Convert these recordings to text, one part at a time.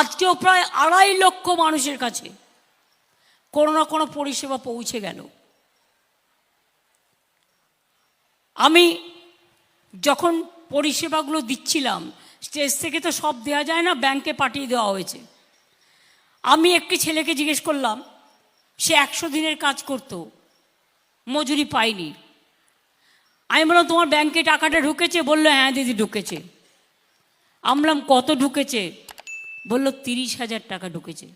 আজকেও প্রায় আড়াই লক্ষ মানুষের কাছে কোনো না কোনো পরিষেবা পৌঁছে গেল। আমি যখন পরিষেবাগুলো দিচ্ছিলাম, স্টেজ থেকে তো সব দেওয়া যায় না, ব্যাংকে পাঠিয়ে দেওয়া হয়েছে। আমি একটি ছেলেকে জিজ্ঞেস করলাম, সে একশো দিনের কাজ করতো, মজুরি পায়নি। আমি বললাম, তোমার ব্যাংকে টাকাটা ঢুকেছে? বলল হ্যাঁ দিদি, ঢুকেছে। আমলাম কত ঢুকেছে? বলল, তিরিশ হাজার টাকা ঢুকেছে।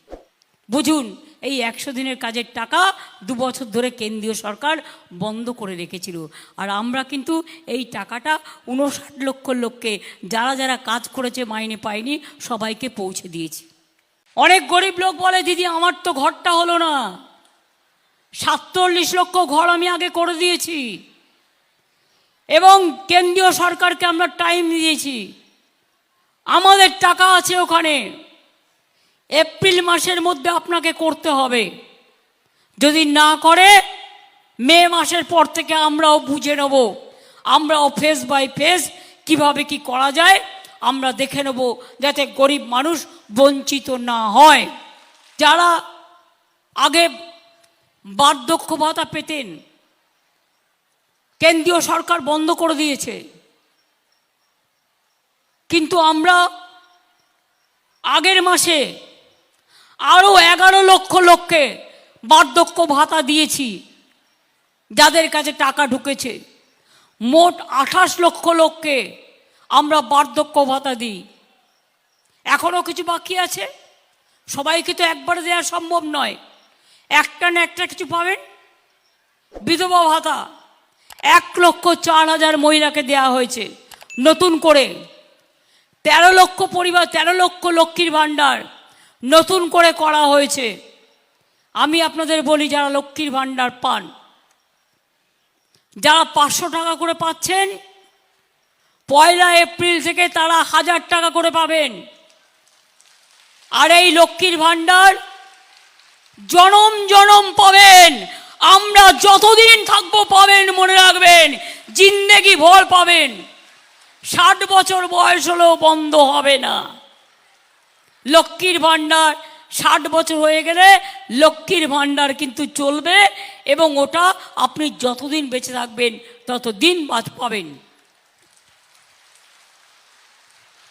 বুঝুন, এই একশো দিনের কাজের টাকা দু বছর ধরে কেন্দ্রীয় সরকার বন্ধ করে রেখেছিল। আর আমরা কিন্তু এই টাকাটা উনষাট লক্ষ লোককে, যারা যারা কাজ করেছে মাইনে পায়নি, সবাইকে পৌঁছে দিয়েছি। অনেক গরিব লোক বলে, দিদি, আমার তো ঘরটা হলো না। সাতচল্লিশ লক্ষ ঘর আমি আগে করে দিয়েছি। এবং কেন্দ্রীয় সরকারকে আমরা টাইম দিয়েছি। আমাদের টাকা আছে ওখানে। এপ্রিল মাসের মধ্যে আপনাকে করতে হবে। যদি না করে, মে মাসের পর থেকে আমরাও বুঝে নেব। আমরাও ফেস বাই ফেস কীভাবে কি করা যায়, আমরা দেখে নেব যাতে গরিব মানুষ বঞ্চিত না হয়। যারা আগে বার্ধক্য ভাতা পেতেন, কেন্দ্রীয় সরকার বন্ধ করে দিয়েছে। কিন্তু আমরা আগের মাসে আরও এগারো লক্ষ লোককে বার্ধক্য ভাতা দিয়েছি, যাদের কাছে টাকা ঢুকেছে। মোট আঠাশ লক্ষ লোককে আমরা বার্ধক্য ভাতা দিই। এখনও কিছু বাকি আছে? সবাইকে তো একবারে দেওয়া সম্ভব নয়? একটা না একটা কিছু পাবেন? বিধবা ভাতা এক লক্ষ চার হাজার মহিলাকে দেওয়া হয়েছে। নতুন করে তেরো লক্ষ পরিবার, তেরো লক্ষ লক্ষ্মীর ভাণ্ডার নতুন করে করা হয়েছে। আমি আপনাদের বলি, যারা লক্ষ্মীর ভাণ্ডার পান, যারা পাঁচশো টাকা করে পাচ্ছেন, পয়লা এপ্রিল থেকে তারা হাজার টাকা করে পাবেন। আর এই লক্ষ্মীর ভাণ্ডার জনম জনম পাবেন। আমরা যতদিন থাকব পাবেন, মনে রাখবেন, জিন্দেগি ভর পাবেন। ষাট বছর বয়স হলেও বন্ধ হবে না। লক্ষ্মীর ভাণ্ডার ষাট বছর হয়ে গেলে লক্ষ্মীর ভাণ্ডার কিন্তু চলবে এবং ওটা আপনি যতদিন বেঁচে থাকবেন ততদিন বাদ পাবেন।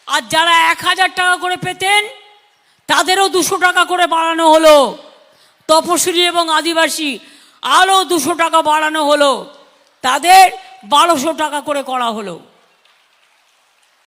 আর যারা এক হাজার টাকা করে পেতেন, তাদেরও দুশো টাকা করে বাড়ানো হলো। তপশিলি এবং আদিবাসী আরও দুশো টাকা বাড়ানো হলো। তাদের বারোশো টাকা করে করা হলো।